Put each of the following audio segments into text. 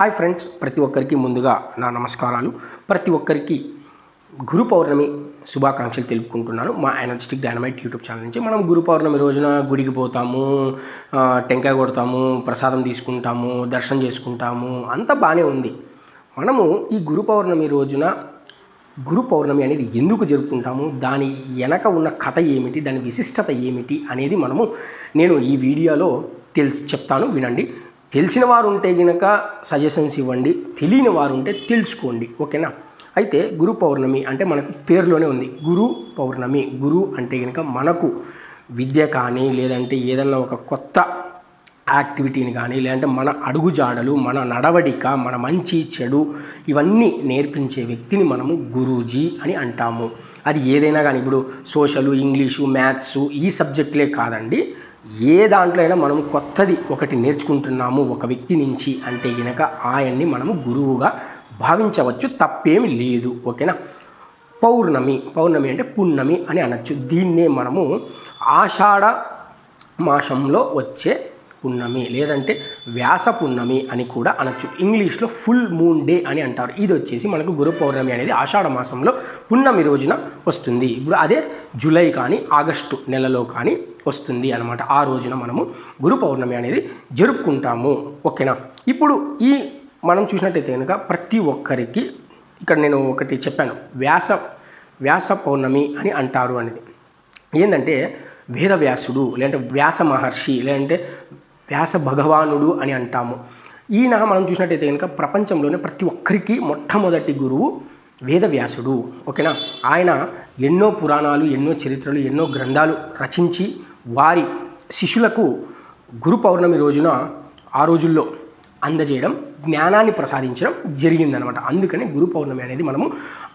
Hi friends ప్రతి ఒక్కరికి ముందుగా నా నమస్కారాలు. ప్రతి ఒక్కరికి గురు పౌర్ణమి శుభాకాంక్షలు తెలుపుకుంటున్నాను. మా ఎనర్జెటిక్ డైనమైట్ యూట్యూబ్ ఛానల్ నుంచి మనం గురు పౌర్ణమి రోజున గుడికి పోతాము టెంకాయ కొడతాము ప్రసాదం తీసుకుంటాము దర్శనం చేసుకుంటాము. అంతా బాగానే ఉంది. మనము ఈ గురు పౌర్ణమి రోజున గురు పౌర్ణమి అనేది ఎందుకు జరుపుకుంటాము? దాని వెనక ఉన్న కథ ఏమిటి? దాని విశిష్టత ఏమిటి? అనేది మనము నేను ఈ వీడియోలో తెల్ చెప్తాను. వినండి. తెలిసిన వారు ఉంటే గనక సజెషన్స్ ఇవ్వండి తెలియని వారు ఉంటే తెలుసుకోండి ఓకేనా? అయితే గురు పౌర్ణమి అంటే మనకు పేరులోనే ఉంది. గురు పౌర్ణమి. గురు అంటే కనుక మనకు విద్య కానీ లేదంటే ఏదన్నా ఒక కొత్త యాక్టివిటీని కానీ లేదంటే మన అడుగుజాడలు మన నడవడిక మన మంచి చెడు ఇవన్నీ నేర్పించే వ్యక్తిని మనము గురూజీ అని అంటాము. అది ఏదైనా కానీ ఇప్పుడు సోషల్ ఇంగ్లీషు మ్యాథ్స్ ఈ సబ్జెక్టులే కాదండి. ఏ దాంట్లో అయినా మనం కొత్తది ఒకటి నేర్చుకుంటున్నాము ఒక వ్యక్తి నుంచి అంటే గనక ఆయన్ని మనము గురువుగా భావించవచ్చు తప్పేమి లేదు ఓకేనా? పౌర్ణమి పౌర్ణమి అంటే పున్నమి అని అనొచ్చు. దీన్నే మనము ఆషాఢ మాసంలో వచ్చే పున్నమి లేదంటే వ్యాస పున్నమి అని కూడా అనొచ్చు. ఇంగ్లీష్లో ఫుల్ మూన్ డే అని అంటారు. ఇది వచ్చేసి మనకు గురు పౌర్ణమి అనేది ఆషాఢ మాసంలో పున్నమి రోజున వస్తుంది. ఇప్పుడు అదే జూలై కానీ ఆగస్టు నెలలో కానీ వస్తుంది అనమాట ఆ రోజున మనము గురు పౌర్ణమి అనేది జరుపుకుంటాము. ఓకేనా? ఇప్పుడు ఈ మనం చూసినట్టయితే కనుక ప్రతి ఒక్కరికి ఇక్కడ నేను ఒకటి చెప్పాను. వ్యాస వ్యాస పౌర్ణమి అని అంటారు అనేది. ఏంటంటే వేదవ్యాసుడు లేదంటే వ్యాస మహర్షి లేదంటే వ్యాస భగవానుడు అని అంటాము. ఈయన మనం చూసినట్టయితే కనుక ప్రపంచంలోనే ప్రతి ఒక్కరికి మొట్టమొదటి గురువు వేదవ్యాసుడు. ఓకేనా? ఆయన ఎన్నో పురాణాలు ఎన్నో చరిత్రలు ఎన్నో గ్రంథాలు రచించి వారి శిష్యులకు గురు పౌర్ణమి రోజున ఆ రోజుల్లో అందజేయడం జ్ఞానాన్ని ప్రసాదించడం జరిగిందనమాట. అందుకని గురు పౌర్ణమి అనేది మనము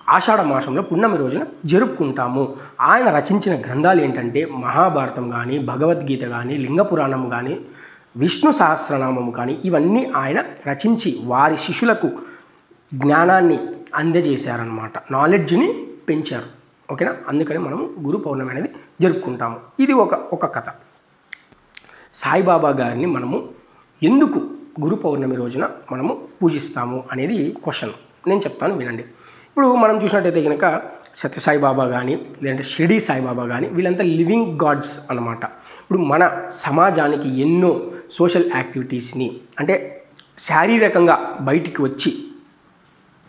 ఆషాఢ మాసంలో పున్నమి రోజున జరుపుకుంటాము. ఆయన రచించిన గ్రంథాలు ఏంటంటే మహాభారతం కానీ భగవద్గీత కానీ లింగ పురాణం కానీ విష్ణు సహస్రనామము కానీ ఇవన్నీ ఆయన రచించి వారి శిష్యులకు జ్ఞానాన్ని అందజేశారనమాట నాలెడ్జ్ని పెంచారు. ఓకేనా? అందుకని మనం గురు పౌర్ణమి అనేది జరుపుకుంటాము. ఇది ఒక ఒక కథ. సాయిబాబా గారిని మనము ఎందుకు గురు పౌర్ణమి రోజున మనము పూజిస్తాము అనేది క్వశ్చన్. నేను చెప్తాను వినండి. ఇప్పుడు మనం చూసినట్టయితే కనుక సత్యసాయిబాబా కానీ లేదంటే షిరిడి సాయిబాబా కానీ వీళ్ళంతా లివింగ్ గాడ్స్ అనమాట ఇప్పుడు మన సమాజానికి ఎన్నో సోషల్ యాక్టివిటీస్ని అంటే శారీరకంగా బయటికి వచ్చి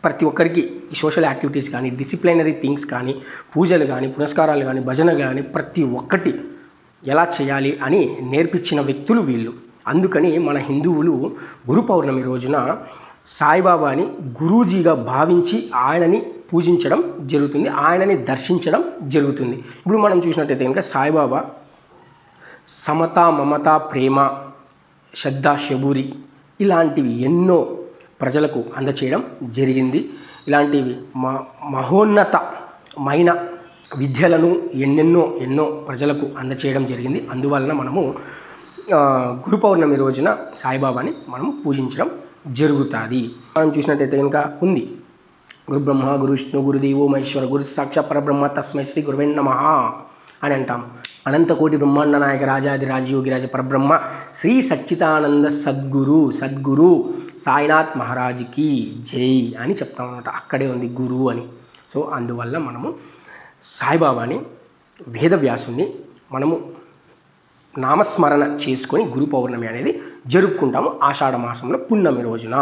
ప్రతి ఒక్కరికి ఈ సోషల్ యాక్టివిటీస్ కానీ డిసిప్లినరీ థింగ్స్ కానీ పూజలు కానీ పురస్కారాలు కానీ భజన కానీ ప్రతి ఒక్కటి ఎలా చేయాలి అని నేర్పించిన వ్యక్తులు వీళ్ళు. అందుకని మన హిందువులు గురు పౌర్ణమి రోజున సాయిబాబాని గురూజీగా భావించి ఆయనని పూజించడం జరుగుతుంది ఆయనని దర్శించడం జరుగుతుంది. ఇప్పుడు మనం చూసినట్టయితే కనుక సాయిబాబా సమత మమత ప్రేమ శ్రద్ధ శబూరి ఇలాంటివి ఎన్నో ప్రజలకు అందచేయడం జరిగింది. ఇలాంటివి మ మహోన్నతమైన విద్యలను ఎన్నెన్నో ఎన్నో ప్రజలకు అందచేయడం జరిగింది. అందువలన మనము గురు పౌర్ణమి రోజున సాయిబాబాని మనం పూజించడం జరుగుతుంది. మనం చూసినట్టయితే కనుక ఉంది. గురు బ్రహ్మ గురు విష్ణు గురుదేవో మహేశ్వర గురు సాక్ష పరబ్రహ్మ తస్మై శ్రీ గురువే నమ అని అంటాం. అనంతకోటి బ్రహ్మాండ నాయక రాజాది రాజయోగి రాజ పరబ్రహ్మ శ్రీ సచ్చితానంద సద్గురు సద్గురు సాయినాథ్ మహారాజుకి జై అని చెప్తాం అనమాట అక్కడే ఉంది గురు అని. సో అందువల్ల మనము సాయిబాబాని వేదవ్యాసుని మనము నామస్మరణ చేసుకొని గురు పౌర్ణమి అనేది జరుపుకుంటాము ఆషాఢ మాసంలో పున్నమి రోజున.